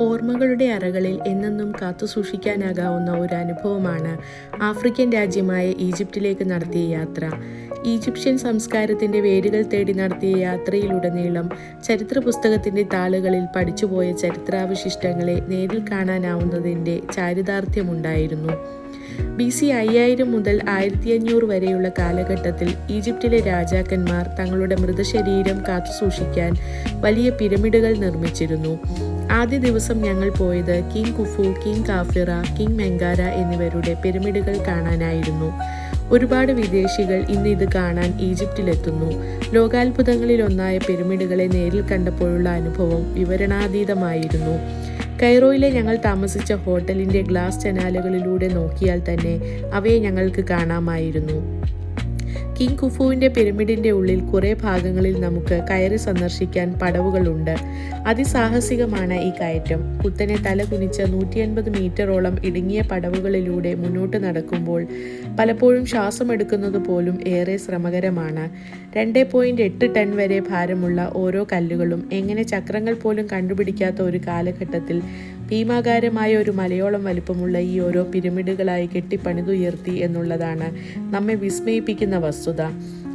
ഓർമ്മകളുടെ അറകളിൽ എന്നെന്നും കാത്തുസൂക്ഷിക്കാനാകാവുന്ന ഒരു അനുഭവമാണ് ആഫ്രിക്കൻ രാജ്യമായ ഈജിപ്തിലേക്ക് നടത്തിയ യാത്ര. ഈജിപ്ഷ്യൻ സംസ്കാരത്തിന്റെ വേരുകൾ തേടി നടത്തിയ യാത്രയിലുടനീളം ചരിത്ര പുസ്തകത്തിന്റെ താളുകളിൽ പഠിച്ചുപോയ ചരിത്രാവശിഷ്ടങ്ങളെ നേരിൽ കാണാനാവുന്നതിന്റെ ചാരിതാർത്ഥ്യമുണ്ടായിരുന്നു. ബി സി അയ്യായിരം മുതൽ ആയിരത്തി അഞ്ഞൂറ് വരെയുള്ള കാലഘട്ടത്തിൽ ഈജിപ്തിലെ രാജാക്കന്മാർ തങ്ങളുടെ മൃതശരീരം കാത്തുസൂക്ഷിക്കാൻ വലിയ പിരമിഡുകൾ നിർമ്മിച്ചിരുന്നു. ആദ്യ ദിവസം ഞങ്ങൾ പോയത് King Khufu King Khafre King Menkaure എന്നിവരുടെ പിരമിഡുകൾ കാണാനായിരുന്നു. ഒരുപാട് വിദേശികൾ ഇന്ന് ഇത് കാണാൻ ഈജിപ്തിലെത്തുന്നു. ലോകാത്ഭുതങ്ങളിലൊന്നായ പിരമിഡുകളെ നേരിൽ കണ്ടപ്പോഴുള്ള അനുഭവം വിവരണാതീതമായിരുന്നു. കൈറോയിലെ ഞങ്ങൾ താമസിച്ച ഹോട്ടലിന്റെ ഗ്ലാസ് ചനാലുകളിലൂടെ നോക്കിയാൽ തന്നെ അവയെ ഞങ്ങൾക്ക് കാണാമായിരുന്നു. കിങ് കുഫുവിന്റെ പിരമിഡിന്റെ ഉള്ളിൽ കുറേ ഭാഗങ്ങളിൽ നമുക്ക് കയറി സന്ദർശിക്കാൻ പടവുകളുണ്ട്. അതിസാഹസികമാണ് ഈ കയറ്റം. കുത്തനെ തല കുനിച്ച നൂറ്റി അൻപത് മീറ്ററോളം ഇടുങ്ങിയ പടവുകളിലൂടെ മുന്നോട്ട് നടക്കുമ്പോൾ പലപ്പോഴും ശ്വാസമെടുക്കുന്നത് പോലും ഏറെ ശ്രമകരമാണ്. രണ്ട് പോയിന്റ് എട്ട് ടൺ വരെ ഭാരമുള്ള ഓരോ കല്ലുകളും എങ്ങനെ ചക്രങ്ങൾ പോലും കണ്ടുപിടിക്കാത്ത ഒരു കാലഘട്ടത്തിൽ ഭീമാകാരമായ ഒരു മലയോളം വലിപ്പമുള്ള ഈ ഓരോ പിരമിഡുകളായി കെട്ടിപ്പണിതുയർത്തി എന്നുള്ളതാണ് നമ്മെ വിസ്മയിപ്പിക്കുന്ന വസ്തുത.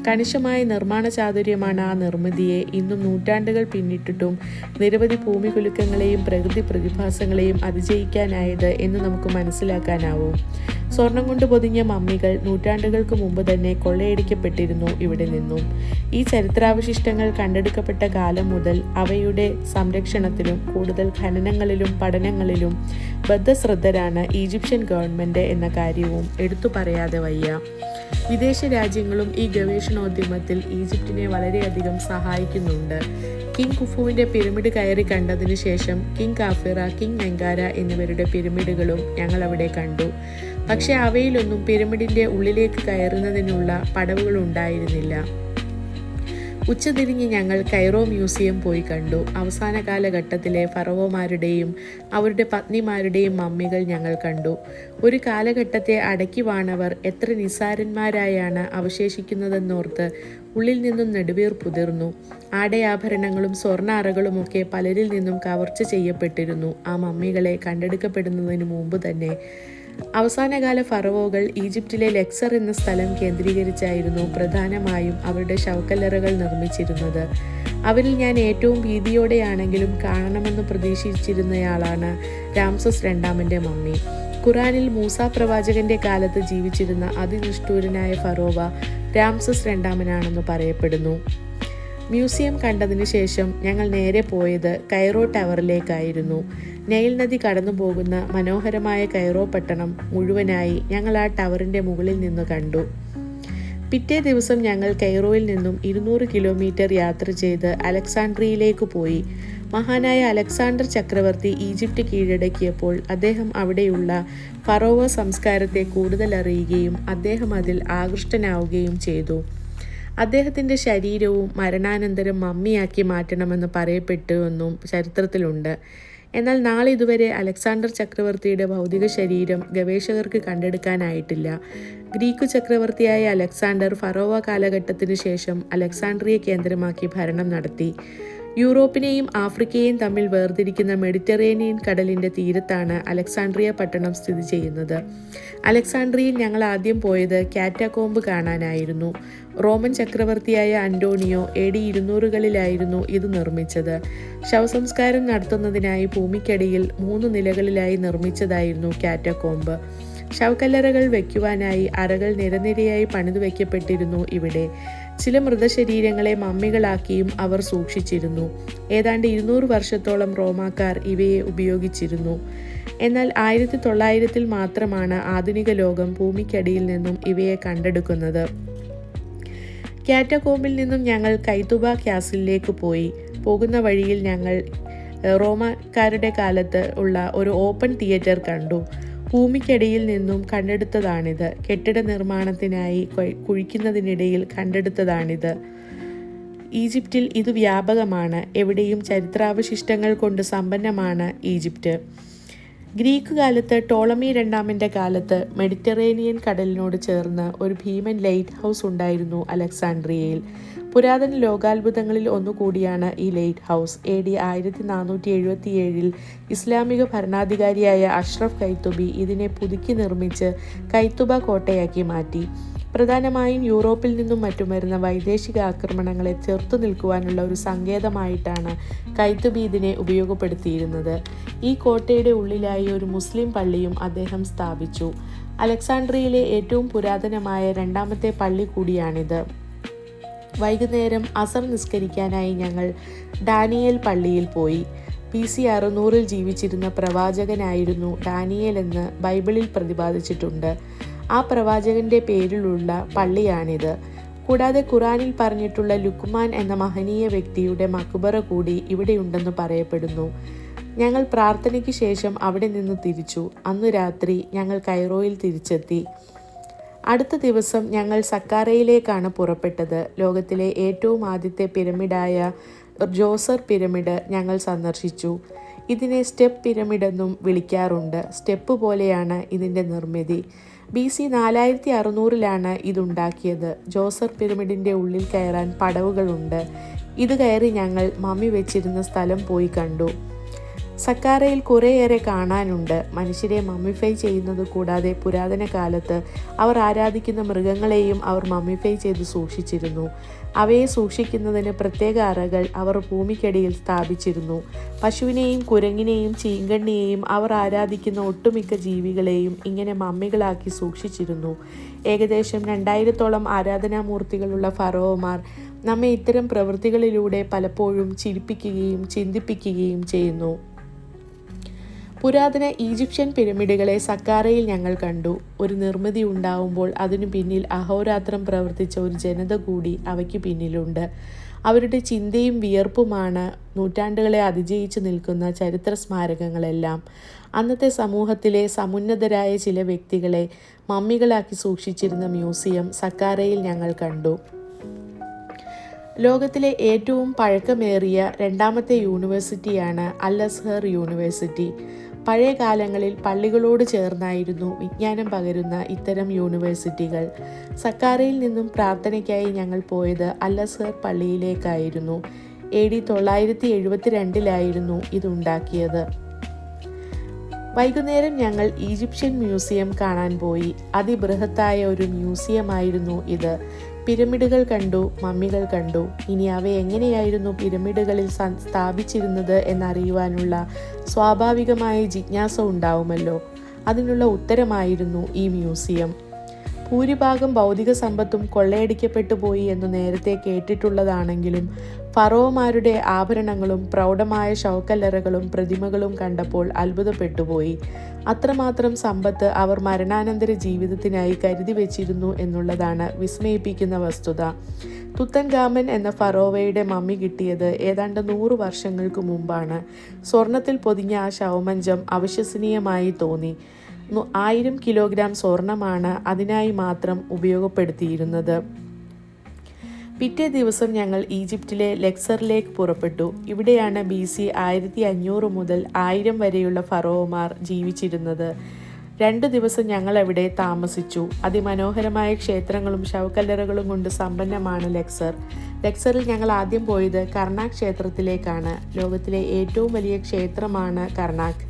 കണിശമായ നിർമ്മാണ ചാതുര്യമാണ് ആ നിർമ്മിതിയെ ഇന്നും നൂറ്റാണ്ടുകൾ പിന്നിട്ടിട്ടും നിരവധി ഭൂമികുലുക്കങ്ങളെയും പ്രകൃതി പ്രതിഭാസങ്ങളെയും അതിജയിക്കാനായത് എന്ന് നമുക്ക് മനസ്സിലാക്കാനാവും. സ്വർണം കൊണ്ട് പൊതിഞ്ഞ മമ്മികൾ നൂറ്റാണ്ടുകൾക്ക് മുമ്പ് തന്നെ കൊള്ളയടിക്കപ്പെട്ടിരുന്നു ഇവിടെ നിന്നും. ഈ ചരിത്രാവശിഷ്ടങ്ങൾ കണ്ടെടുക്കപ്പെട്ട കാലം മുതൽ അവയുടെ സംരക്ഷണത്തിലും കൂടുതൽ ഖനനങ്ങളിലും പഠനങ്ങളിലും ബദ്ധശ്രദ്ധരാണ് ഈജിപ്ഷ്യൻ ഗവൺമെന്റ് എന്ന കാര്യവും എടുത്തു പറയാതെ വയ്യ. വിദേശ രാജ്യങ്ങളും ഈ ഗവേഷണോദ്യമത്തിൽ ഈജിപ്തിനെ വളരെയധികം സഹായിക്കുന്നുണ്ട്. കിങ് കുഫുവിന്റെ പിരമിഡ് കയറി കണ്ടതിന് ശേഷം കിങ് കാഫിറ കിങ് മെങ്കാര എന്നിവരുടെ പിരമിഡുകളും ഞങ്ങൾ അവിടെ കണ്ടു. പക്ഷേ അവയിലൊന്നും പിരമിഡിന്റെ ഉള്ളിലേക്ക് കയറുന്നതിനുള്ള പടവുകൾ ഉണ്ടായിരുന്നില്ല ഉച്ചതിരിഞ്ഞ് ഞങ്ങൾ കൈറോ മ്യൂസിയം പോയി കണ്ടു. അവസാന കാലഘട്ടത്തിലെ ഫറവോമാരുടെയും അവരുടെ പത്നിമാരുടെയും മമ്മികൾ ഞങ്ങൾ കണ്ടു. ഒരു കാലഘട്ടത്തെ അടക്കി വാണവർ എത്ര നിസാരന്മാരായാണ് അവശേഷിക്കുന്നതെന്നോർത്ത് ഉള്ളിൽ നിന്നും നെടുവീർ പുതിർന്നു. ആടയാഭരണങ്ങളും സ്വർണ അറകളുമൊക്കെ പലരിൽ നിന്നും കവർച്ച ചെയ്യപ്പെട്ടിരുന്നു. ആ മമ്മികളെ കണ്ടെടുക്കപ്പെടുന്നതിന് മുമ്പ് തന്നെ അവസാനകാല ഫറവോകൾ ഈജിപ്തിലെ ലെക്സർ എന്ന സ്ഥലം കേന്ദ്രീകരിച്ചായിരുന്നു പ്രധാനമായും അവരുടെ ശവക്കല്ലറകൾ നിർമ്മിച്ചിരുന്നത്. അവരിൽ ഞാൻ ഏറ്റവും ഭീതിയോടെയാണെങ്കിലും കാണണമെന്ന് പ്രതീക്ഷിച്ചിരുന്നയാളാണ് രാംസസ് രണ്ടാമന്റെ മമ്മി. ഖുറാനിൽ മൂസ പ്രവാചകന്റെ കാലത്ത് ജീവിച്ചിരുന്ന അതിനിഷ്ഠൂരനായ ഫറോവ രാംസസ് രണ്ടാമനാണെന്ന് പറയപ്പെടുന്നു. മ്യൂസിയം കണ്ടതിന് ശേഷം ഞങ്ങൾ നേരെ പോയത് കൈറോ ടവറിലേക്കായിരുന്നു. നൈൽ നദി കടന്നു പോകുന്ന മനോഹരമായ കൈറോ പട്ടണം മുഴുവനായി ഞങ്ങൾ ആ ടവറിന്റെ മുകളിൽ നിന്ന് കണ്ടു. പിറ്റേ ദിവസം ഞങ്ങൾ കൈറോയിൽ നിന്നും ഇരുന്നൂറ് കിലോമീറ്റർ യാത്ര ചെയ്ത് അലക്സാണ്ട്രിയയിലേക്ക് പോയി. മഹാനായ അലക്സാണ്ടർ ചക്രവർത്തി ഈജിപ്റ്റ് കീഴടക്കിയപ്പോൾ അദ്ദേഹം അവിടെയുള്ള ഫറോവ സംസ്കാരത്തെ കൂടുതൽ അറിയുകയും അദ്ദേഹം അതിൽ ആകൃഷ്ടനാവുകയും ചെയ്തു. അദ്ദേഹത്തിന്റെ ശരീരവും മരണാനന്തരം മമ്മിയാക്കി മാറ്റണമെന്ന് പറയപ്പെട്ടുവെന്നും ചരിത്രത്തിലുണ്ട്. എന്നാൽ നാളെ ഇതുവരെ അലക്സാണ്ടർ ചക്രവർത്തിയുടെ ഭൗതിക ശരീരം ഗവേഷകർക്ക് കണ്ടെടുക്കാനായിട്ടില്ല. ഗ്രീക്ക് ചക്രവർത്തിയായ അലക്സാണ്ടർ ഫറോവ കാലഘട്ടത്തിനു ശേഷം അലക്സാണ്ട്രിയ കേന്ദ്രമാക്കി ഭരണം നടത്തി. യൂറോപ്പിനെയും ആഫ്രിക്കയെയും തമ്മിൽ വേർതിരിക്കുന്ന മെഡിറ്ററേനിയൻ കടലിന്റെ തീരത്താണ് അലക്സാണ്ട്രിയ പട്ടണം സ്ഥിതി ചെയ്യുന്നത്. അലക്സാണ്ട്രിയയിൽ ഞങ്ങൾ ആദ്യം പോയത് കാറ്റാകോംബ് കാണാനായിരുന്നു. റോമൻ ചക്രവർത്തിയായ അന്റോണിയോ എ ഡി ഇരുന്നൂറുകളിലായിരുന്നു ഇത് നിർമ്മിച്ചത്. ശവസംസ്കാരം നടത്തുന്നതിനായി ഭൂമിക്കടിയിൽ മൂന്ന് നിലകളിലായി നിർമ്മിച്ചതായിരുന്നു കാറ്റാകോംബ് ശവക്കല്ലറകൾ വയ്ക്കുവാനായി അറകൾ നിരനിരയായി പണിതു വയ്ക്കപ്പെട്ടിരുന്നു ഇവിടെ. ചില മൃതശരീരങ്ങളെ മമ്മികളാക്കിയും അവർ സൂക്ഷിച്ചിരുന്നു. ഏതാണ്ട് ഇരുന്നൂറ് വർഷത്തോളം റോമാക്കാർ ഇവയെ ഉപയോഗിച്ചിരുന്നു. എന്നാൽ ആയിരത്തി തൊള്ളായിരത്തിൽ മാത്രമാണ് ആധുനിക ലോകം ഭൂമിക്കടിയിൽ നിന്നും ഇവയെ കണ്ടെടുക്കുന്നത്. കാറ്റകോമിൽ നിന്നും ഞങ്ങൾ കൈതുബ ക്യാസിലേക്ക് പോയി. പോകുന്ന വഴിയിൽ ഞങ്ങൾ റോമാക്കാരുടെ കാലത്ത് ഉള്ള ഒരു ഓപ്പൺ തിയേറ്റർ കണ്ടു. ഭൂമിക്കടിയിൽ നിന്നും കണ്ടെടുത്തതാണിത്. കെട്ടിട നിർമ്മാണത്തിനായി കുഴിക്കുന്നതിനിടയിൽ കണ്ടെടുത്തതാണിത്. ഈജിപ്തിൽ ഇത് വ്യാപകമാണ്. എവിടെയും ചരിത്രാവശിഷ്ടങ്ങൾ കൊണ്ട് സമ്പന്നമാണ് ഈജിപ്റ്റ് ഗ്രീക്ക് കാലത്ത് ടോളമി രണ്ടാമന്റെ കാലത്ത് മെഡിറ്ററേനിയൻ കടലിനോട് ചേർന്ന് ഒരു ഭീമൻ ലൈറ്റ് ഹൗസ് ഉണ്ടായിരുന്നു അലക്സാണ്ട്രിയയിൽ. പുരാതന ലോകാത്ഭുതങ്ങളിൽ ഒന്നുകൂടിയാണ് ഈ ലൈറ്റ് ഹൗസ്. എ ഡി ആയിരത്തി നാനൂറ്റി എഴുപത്തിയേഴിൽ ഇസ്ലാമിക ഭരണാധികാരിയായ അഷ്റഫ് കൈത്തുബി ഇതിനെ പുതുക്കി നിർമ്മിച്ച് കൈത്തുബ കോട്ടയാക്കി മാറ്റി. പ്രധാനമായും യൂറോപ്പിൽ നിന്നും മറ്റും വരുന്ന വൈദേശിക ആക്രമണങ്ങളെ ചെറുത്തു നിൽക്കുവാനുള്ള ഒരു സങ്കേതമായിട്ടാണ് കൈത്തുബി ഇതിനെ ഉപയോഗപ്പെടുത്തിയിരുന്നത്. ഈ കോട്ടയുടെ ഉള്ളിലായി ഒരു മുസ്ലിം പള്ളിയും അദ്ദേഹം സ്ഥാപിച്ചു. അലക്സാണ്ട്രിയയിലെ ഏറ്റവും പുരാതനമായ രണ്ടാമത്തെ പള്ളി കൂടിയാണിത്. വൈകുന്നേരം അസർ നിസ്കരിക്കാനായി ഞങ്ങൾ ഡാനിയേൽ പള്ളിയിൽ പോയി. പി സി അറുന്നൂറിൽ ജീവിച്ചിരുന്ന പ്രവാചകനായിരുന്നു ഡാനിയേൽ എന്ന് ബൈബിളിൽ പ്രതിപാദിച്ചിട്ടുണ്ട്. ആ പ്രവാചകന്റെ പേരിലുള്ള പള്ളിയാണിത്. കൂടാതെ ഖുറാനിൽ പറഞ്ഞിട്ടുള്ള ലുക്മാൻ എന്ന മഹനീയ വ്യക്തിയുടെ മക്ബറ കൂടി ഇവിടെയുണ്ടെന്ന് പറയപ്പെടുന്നു. ഞങ്ങൾ പ്രാർത്ഥനയ്ക്ക് ശേഷം അവിടെ നിന്ന് തിരിച്ചു. അന്ന് രാത്രി ഞങ്ങൾ കൈറോയിൽ തിരിച്ചെത്തി. അടുത്ത ദിവസം ഞങ്ങൾ സക്കാറയിലേക്കാണ് പുറപ്പെട്ടത്. ലോകത്തിലെ ഏറ്റവും ആദ്യത്തെ പിരമിഡായ ജോസർ പിരമിഡ് ഞങ്ങൾ സന്ദർശിച്ചു. ഇതിനെ സ്റ്റെപ്പ് പിരമിഡ് എന്നും വിളിക്കാറുണ്ട്. സ്റ്റെപ്പ് പോലെയാണ് ഇതിന്റെ നിർമ്മിതി. ബി സി നാലായിരത്തി അറുന്നൂറിലാണ് ഇതുണ്ടാക്കിയത്. ജോസർ പിരമിഡിന്റെ ഉള്ളിൽ കയറാൻ പടവുകളുണ്ട്. ഇത് കയറി ഞങ്ങൾ മമ്മി വെച്ചിരുന്ന സ്ഥലം പോയി കണ്ടു. സക്കാറയിൽ കുറേയേറെ കാണാനുണ്ട്. മനുഷ്യരെ മമ്മിഫൈ ചെയ്യുന്നത് കൂടാതെ പുരാതന കാലത്ത് അവർ ആരാധിക്കുന്ന മൃഗങ്ങളെയും അവർ മമ്മിഫൈ ചെയ്ത് സൂക്ഷിച്ചിരുന്നു. അവയെ സൂക്ഷിക്കുന്നതിന് പ്രത്യേക അറകൾ അവർ ഭൂമിക്കടിയിൽ സ്ഥാപിച്ചിരുന്നു. പശുവിനെയും കുരങ്ങിനെയും ചീങ്കണ്ണിയെയും അവർ ആരാധിക്കുന്ന ഒട്ടുമിക്ക ജീവികളെയും ഇങ്ങനെ മമ്മികളാക്കി സൂക്ഷിച്ചിരുന്നു. ഏകദേശം രണ്ടായിരത്തോളം ആരാധനാമൂർത്തികളുള്ള ഫറോവമാർ നമ്മെ ഇത്തരം പ്രവൃത്തികളിലൂടെ പലപ്പോഴും ചിരിപ്പിക്കുകയും ചിന്തിപ്പിക്കുകയും ചെയ്യുന്നു. പുരാതന ഈജിപ്ഷ്യൻ പിരമിഡുകളെ സക്കാറയിൽ ഞങ്ങൾ കണ്ടു. ഒരു നിർമ്മിതി ഉണ്ടാവുമ്പോൾ അതിനു പിന്നിൽ അഹോരാത്രം പ്രവർത്തിച്ച ഒരു ജനത കൂടി അവയ്ക്ക് പിന്നിലുണ്ട്. അവരുടെ ചിന്തയും വിയർപ്പുമാണ് നൂറ്റാണ്ടുകളെ അതിജയിച്ചു നിൽക്കുന്ന ചരിത്ര സ്മാരകങ്ങളെല്ലാം. അന്നത്തെ സമൂഹത്തിലെ സമുന്നതരായ ചില വ്യക്തികളെ മമ്മികളാക്കി സൂക്ഷിച്ചിരുന്ന മ്യൂസിയം സക്കാരയിൽ ഞങ്ങൾ കണ്ടു. ലോകത്തിലെ ഏറ്റവും പഴക്കമേറിയ രണ്ടാമത്തെ യൂണിവേഴ്സിറ്റിയാണ് അൽ അസ്ഹർ യൂണിവേഴ്സിറ്റി. പഴയ കാലങ്ങളിൽ പള്ളികളോട് ചേർന്നായിരുന്നു വിജ്ഞാനം പകരുന്ന ഇത്തരം യൂണിവേഴ്സിറ്റികൾ. സക്കാരയിൽ നിന്നും പ്രാർത്ഥനയ്ക്കായി ഞങ്ങൾ പോയത് അല്ലസർ പള്ളിയിലേക്കായിരുന്നു. എ ഡി തൊള്ളായിരത്തി എഴുപത്തി രണ്ടിലായിരുന്നു ഇതുണ്ടാക്കിയത്. വൈകുന്നേരം ഞങ്ങൾ ഈജിപ്ഷ്യൻ മ്യൂസിയം കാണാൻ പോയി. അതിബൃഹത്തായ ഒരു മ്യൂസിയമായിരുന്നു ഇത്. പിരമിഡുകൾ കണ്ടു മമ്മികൾ കണ്ടു. ഇനി അവ എങ്ങനെയായിരുന്നു പിരമിഡുകളിൽ സ്ഥാപിച്ചിരുന്നത് എന്നറിയുവാനുള്ള സ്വാഭാവികമായ ജിജ്ഞാസ ഉണ്ടാവുമല്ലോ. അതിനുള്ള ഉത്തരമായിരുന്നു ഈ മ്യൂസിയം. ഭൂരിഭാഗം ഭൗതിക സമ്പത്തും കൊള്ളയടിക്കപ്പെട്ടു പോയി എന്ന് നേരത്തെ കേട്ടിട്ടുള്ളതാണെങ്കിലും ഫറോമാരുടെ ആഭരണങ്ങളും പ്രൗഢമായ ശവക്കല്ലറകളും പ്രതിമകളും കണ്ടപ്പോൾ അത്ഭുതപ്പെട്ടുപോയി അത്രമാത്രം സമ്പത്ത് അവർ മരണാനന്തര ജീവിതത്തിനായി കരുതി വെച്ചിരുന്നു എന്നുള്ളതാണ് വിസ്മയിപ്പിക്കുന്ന വസ്തുത. തുത്തൻ ഗാമൻ എന്ന ഫറോവയുടെ മമ്മി കിട്ടിയത് ഏതാണ്ട് നൂറു വർഷങ്ങൾക്ക് മുമ്പാണ്. സ്വർണത്തിൽ പൊതിഞ്ഞ ആ ശവമഞ്ചം അവിശ്വസനീയമായി തോന്നി. ആയിരം കിലോഗ്രാം സ്വർണമാണ് അതിനായി മാത്രം ഉപയോഗപ്പെടുത്തിയിരുന്നത്. പിറ്റേ ദിവസം ഞങ്ങൾ ഈജിപ്തിലെ ലെക്സറിലേക്ക് പുറപ്പെട്ടു. ഇവിടെയാണ് ബി സി ആയിരത്തി അഞ്ഞൂറ് മുതൽ ആയിരം വരെയുള്ള ഫറോമാർ ജീവിച്ചിരുന്നത്. രണ്ട് ദിവസം ഞങ്ങൾ അവിടെ താമസിച്ചു. അതിമനോഹരമായ ക്ഷേത്രങ്ങളും ശവക്കല്ലറകളും കൊണ്ട് സമ്പന്നമാണ് ലെക്സർ. ലെക്സറിൽ ഞങ്ങൾ ആദ്യം പോയത് കർണാക് ക്ഷേത്രത്തിലേക്കാണ്. ലോകത്തിലെ ഏറ്റവും വലിയ ക്ഷേത്രമാണ് കർണാക്.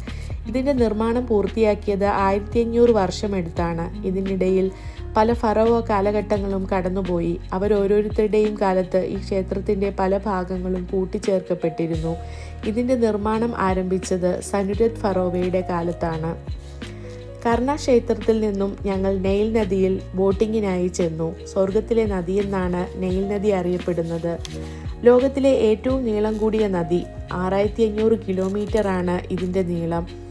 ഇതിന്റെ നിർമ്മാണം പൂർത്തിയാക്കിയത് ആയിരത്തി അഞ്ഞൂറ് വർഷമെടുത്താണ്. ഇതിനിടയിൽ പല ഫറവോ കാലഘട്ടങ്ങളും കടന്നുപോയി. അവരോരോരുത്തരുടെയും കാലത്ത് ഈ ക്ഷേത്രത്തിന്റെ പല ഭാഗങ്ങളും കൂട്ടിച്ചേർക്കപ്പെട്ടിരുന്നു. ഇതിന്റെ നിർമ്മാണം ആരംഭിച്ചത് സനുരത് ഫറോവയുടെ കാലത്താണ്. കർണ ക്ഷേത്രത്തിൽ നിന്നും ഞങ്ങൾ നെയിൽ നദിയിൽ ബോട്ടിങ്ങിനായി ചെന്നു. സ്വർഗത്തിലെ നദിയെന്നാണ് നെയിൽ നദി അറിയപ്പെടുന്നത്. ലോകത്തിലെ ഏറ്റവും നീളം കൂടിയ നദി ആറായിരത്തി അഞ്ഞൂറ് കിലോമീറ്ററാണ് ഇതിന്റെ നീളം.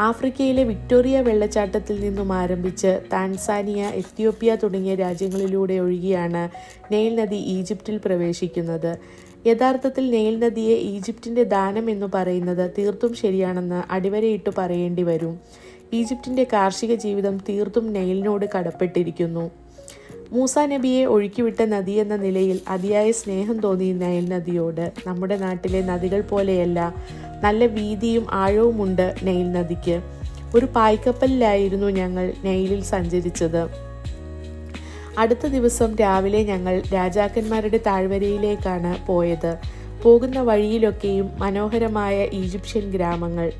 ആഫ്രിക്കയിലെ വിക്ടോറിയ വെള്ളച്ചാട്ടത്തിൽ നിന്നും ആരംഭിച്ച് താൻസാനിയ എത്യോപ്യ തുടങ്ങിയ രാജ്യങ്ങളിലൂടെ ഒഴുകിയാണ് നെയിൽ നദി ഈജിപ്തിൽ പ്രവേശിക്കുന്നത്. യഥാർത്ഥത്തിൽ നെയിൽ നദിയെ ഈജിപ്തിന്റെ ദാനം എന്ന് പറയുന്നത് തീർത്തും ശരിയാണെന്ന് അടിവരയിട്ട് പറയേണ്ടി വരും. ഈജിപ്തിന്റെ കാർഷിക ജീവിതം തീർത്തും നെയിലിനോട് കടപ്പെട്ടിരിക്കുന്നു. മൂസ നബിയെ ഒഴുക്കിവിട്ട നദി എന്ന നിലയിൽ അതിയായ സ്നേഹം തോന്നി നയൽ നദിയോട് നമ്മുടെ നാട്ടിലെ നദികൾ പോലെയല്ല നല്ല വീതിയും ആഴവുമുണ്ട് നെയിൽ നദിക്ക്. ഒരു പായ്ക്കപ്പലിലായിരുന്നു ഞങ്ങൾ നെയിലിൽ സഞ്ചരിച്ചത്. അടുത്ത ദിവസം രാവിലെ ഞങ്ങൾ രാജാക്കന്മാരുടെ താഴ്വരയിലേക്കാണ് പോയത്. പോകുന്ന വഴിയിലൊക്കെയും മനോഹരമായ ഈജിപ്ഷ്യൻ ഗ്രാമങ്ങൾ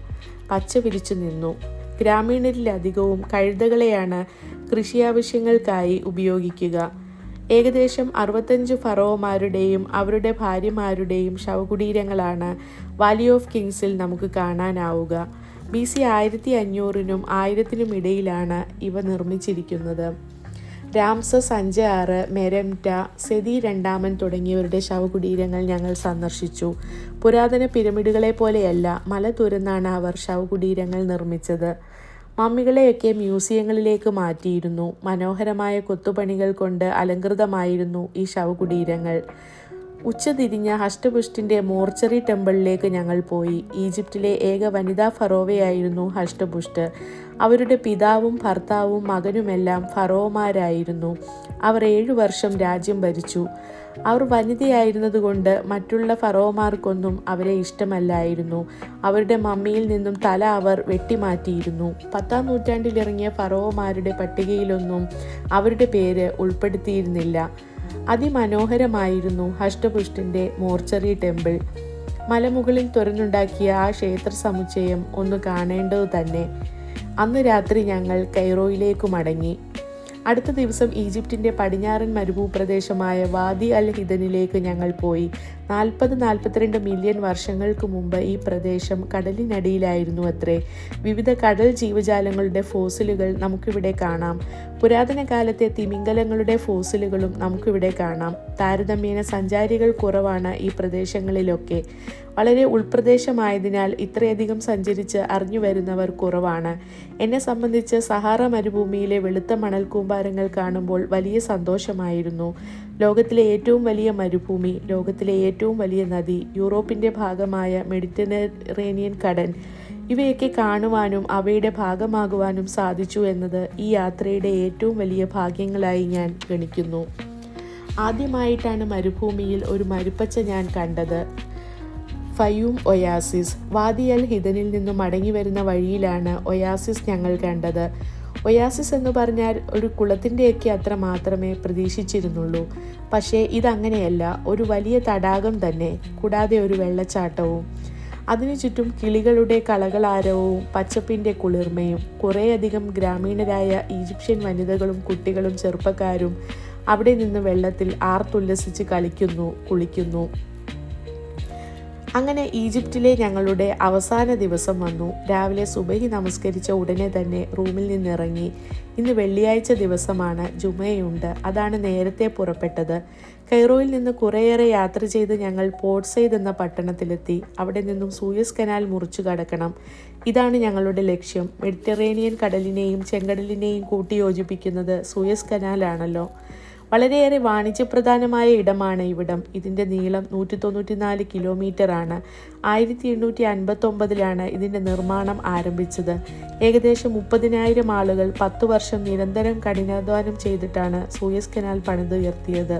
പച്ച വിരിച്ചു നിന്നു. ഗ്രാമീണരിലധികവും കഴുതകളെയാണ് കൃഷിയാവശ്യങ്ങൾക്കായി ഉപയോഗിക്കുക. ഏകദേശം അറുപത്തഞ്ച് ഫറോമാരുടെയും അവരുടെ ഭാര്യമാരുടെയും ശവകുടീരങ്ങളാണ് വാലി ഓഫ് കിങ്സിൽ നമുക്ക് കാണാനാവുക. ബി സി ആയിരത്തി അഞ്ഞൂറിനും ആയിരത്തിനും ഇടയിലാണ് ഇവ നിർമ്മിച്ചിരിക്കുന്നത്. രാംസസ് അഞ്ച് ആറ് മെരംറ്റ സെതി രണ്ടാമൻ തുടങ്ങിയവരുടെ ശവകുടീരങ്ങൾ ഞങ്ങൾ സന്ദർശിച്ചു. പുരാതന പിരമിഡുകളെ പോലെയല്ല മല തുരന്നാണ് അവർ ശവകുടീരങ്ങൾ നിർമ്മിച്ചത്. മമ്മികളെയൊക്കെ മ്യൂസിയങ്ങളിലേക്ക് മാറ്റിയിരുന്നു. മനോഹരമായ കൊത്തുപണികൾ കൊണ്ട് അലങ്കൃതമായിരുന്നു ഈ ശവകുടീരങ്ങൾ. ഉച്ചതിരിഞ്ഞ ഹഷ്ടപുഷ്ടിന്റെ മോർച്ചറി ടെമ്പിളിലേക്ക് ഞങ്ങൾ പോയി. ഈജിപ്തിലെ ഏക വനിതാ ഫറോവയായിരുന്നു ഹഷ്ടപുഷ്ട് അവരുടെ പിതാവും ഭർത്താവും മകനുമെല്ലാം ഫറോമാരായിരുന്നു അവർ ഏഴു വർഷം രാജ്യം ഭരിച്ചു. അവർ വനിതയായിരുന്നതുകൊണ്ട് മറ്റുള്ള ഫറോമാർക്കൊന്നും അവരെ ഇഷ്ടമല്ലായിരുന്നു. അവരുടെ മമ്മിയിൽ നിന്നും തല അവർ വെട്ടിമാറ്റിയിരുന്നു. പത്താം നൂറ്റാണ്ടിലിറങ്ങിയ ഫറോമാരുടെ പട്ടികയിലൊന്നും അവരുടെ പേര് ഉൾപ്പെടുത്തിയിരുന്നില്ല. അതിമനോഹരമായിരുന്നു ഹഷ്ടപുഷ്ടിന്റെ മോർച്ചറി ടെമ്പിൾ. മലമുകളിൽ തുറന്നുണ്ടാക്കിയ ആ ക്ഷേത്ര സമുച്ചയം ഒന്ന് കാണേണ്ടത് തന്നെ. അന്ന് രാത്രി ഞങ്ങൾ കൈറോയിലേക്ക് മടങ്ങി. അടുത്ത ദിവസം ഈജിപ്തിന്റെ പടിഞ്ഞാറൻ മരുഭൂപ്രദേശമായ വാദി അൽ ഹിദനിലേക്ക് ഞങ്ങൾ പോയി. നാൽപ്പത് നാൽപ്പത്തിരണ്ട് മില്യൺ വർഷങ്ങൾക്ക് മുമ്പ് ഈ പ്രദേശം കടലിനടിയിലായിരുന്നു അത്രേ. വിവിധ കടൽ ജീവജാലങ്ങളുടെ ഫോസിലുകൾ നമുക്കിവിടെ കാണാം. പുരാതന കാലത്തെ തിമിംഗലങ്ങളുടെ ഫോസിലുകളും നമുക്കിവിടെ കാണാം. താരതമ്യേന സഞ്ചാരികൾ കുറവാണ് ഈ പ്രദേശങ്ങളിലൊക്കെ. വളരെ ഉൾപ്രദേശമായതിനാൽ ഇത്രയധികം സഞ്ചരിച്ച് അറിഞ്ഞു വരുന്നവർ കുറവാണ്. എന്നെ സംബന്ധിച്ച് സഹാറ മരുഭൂമിയിലെ വെളുത്ത മണൽ കൂമ്പാരങ്ങൾ കാണുമ്പോൾ വലിയ സന്തോഷമായിരുന്നു. ലോകത്തിലെ ഏറ്റവും വലിയ മരുഭൂമി ലോകത്തിലെ ഏറ്റവും വലിയ നദി യൂറോപ്പിന്റെ ഭാഗമായ മെഡിറ്ററേനിയൻ കടൽ. ഇവയൊക്കെ കാണുവാനും അവയുടെ ഭാഗമാകുവാനും സാധിച്ചു എന്നത് ഈ യാത്രയുടെ ഏറ്റവും വലിയ ഭാഗ്യങ്ങളായി ഞാൻ ഗണിക്കുന്നു. ആദ്യമായിട്ടാണ് മരുഭൂമിയിൽ ഒരു മരുപ്പച്ച ഞാൻ കണ്ടത്. Faiyum oasis. വാദിയൽ ഹിതനിൽ നിന്നും മടങ്ങി വരുന്ന വഴിയിലാണ് ഒയാസിസ് ഞങ്ങൾ കണ്ടത്. ഒയാസിസ് എന്ന് പറഞ്ഞാൽ ഒരു കുളത്തിന്റെയൊക്കെ അത്ര മാത്രമേ പ്രതീക്ഷിച്ചിരുന്നുള്ളൂ. പക്ഷേ ഇതങ്ങനെയല്ല ഒരു വലിയ തടാകം തന്നെ കൂടാതെ ഒരു വെള്ളച്ചാട്ടവും. അതിനു ചുറ്റും കിളികളുടെ കളകളാരവും പച്ചപ്പിന്റെ കുളിർമയും കുറേയധികം ഗ്രാമീണരായ ഈജിപ്ഷ്യൻ വനിതകളും കുട്ടികളും ചെറുപ്പക്കാരും അവിടെ നിന്ന് വെള്ളത്തിൽ ആർത്തുല്ലസിച്ച് കളിക്കുന്നു കുളിക്കുന്നു. അങ്ങനെ ഈജിപ്തിലെ ഞങ്ങളുടെ അവസാന ദിവസം വന്നു. രാവിലെ സുബഹി നമസ്കരിച്ച ഉടനെ തന്നെ റൂമിൽ നിന്നിറങ്ങി. ഇന്ന് വെള്ളിയാഴ്ച ദിവസമാണ്. ജുമയുണ്ട്. അതാണ് നേരത്തെ പുറപ്പെട്ടത്. കൈറോയിൽ നിന്ന് കുറേയേറെ യാത്ര ചെയ്ത് ഞങ്ങൾ പോർട്ട്സൈഡ് എന്ന പട്ടണത്തിലെത്തി. അവിടെ നിന്നും സൂയസ് കനാൽ മുറിച്ചു കടക്കണം. ഇതാണ് ഞങ്ങളുടെ ലക്ഷ്യം. മെഡിറ്ററേനിയൻ കടലിനെയും ചെങ്കടലിനെയും കൂട്ടിയോജിപ്പിക്കുന്നത് സൂയസ് കനാലാണല്ലോ. വളരെയേറെ വാണിജ്യപ്രധാനമായ ഇടമാണ് ഇവിടം. ഇതിന്റെ നീളം നൂറ്റി കിലോമീറ്റർ ആണ് ആയിരത്തി എണ്ണൂറ്റി അൻപത്തൊമ്പതിലാണ് ഇതിന്റെ നിർമ്മാണം ആരംഭിച്ചത്. ഏകദേശം മുപ്പതിനായിരം ആളുകൾ പത്തു വർഷം നിരന്തരം കഠിനാധ്വാനം ചെയ്തിട്ടാണ് സൂയസ് കനാൽ പണിതുയർത്തിയത്.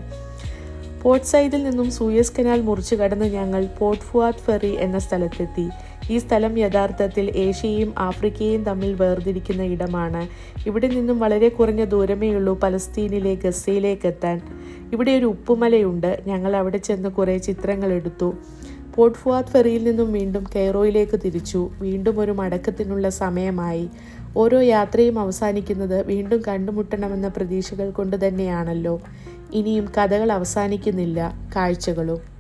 പോർട്ട് സൈഡിൽ നിന്നും സൂയസ് കനാൽ മുറിച്ചു കടന്ന് ഞങ്ങൾ പോർട്ട് ഫുവാദ് ഫെറി എന്ന സ്ഥലത്തെത്തി. ഈ സ്ഥലം യഥാർത്ഥത്തിൽ ഏഷ്യയും ആഫ്രിക്കയും തമ്മിൽ വേർതിരിക്കുന്ന ഇടമാണ്. ഇവിടെ നിന്നും വളരെ കുറഞ്ഞ ദൂരമേ ഉള്ളൂ പലസ്തീനിലെ ഗസയിലേക്ക് എത്താൻ. ഇവിടെ ഒരു ഉപ്പുമലയുണ്ട്. ഞങ്ങൾ അവിടെ ചെന്ന് കുറേ ചിത്രങ്ങൾ എടുത്തു. പോർട്ട് ഫുവാദ് ഫെറിയിൽ നിന്നും വീണ്ടും കെയ്റോയിലേക്ക് തിരിച്ചു. വീണ്ടും ഒരു മടക്കത്തിനുള്ള സമയമായി. ഓരോ യാത്രയും അവസാനിക്കുന്നത് വീണ്ടും കണ്ടുമുട്ടണമെന്ന പ്രതീക്ഷകൾ കൊണ്ട് തന്നെയാണല്ലോ. ഇനിയും കഥകൾ അവസാനിക്കുന്നില്ല. കാഴ്ചകളും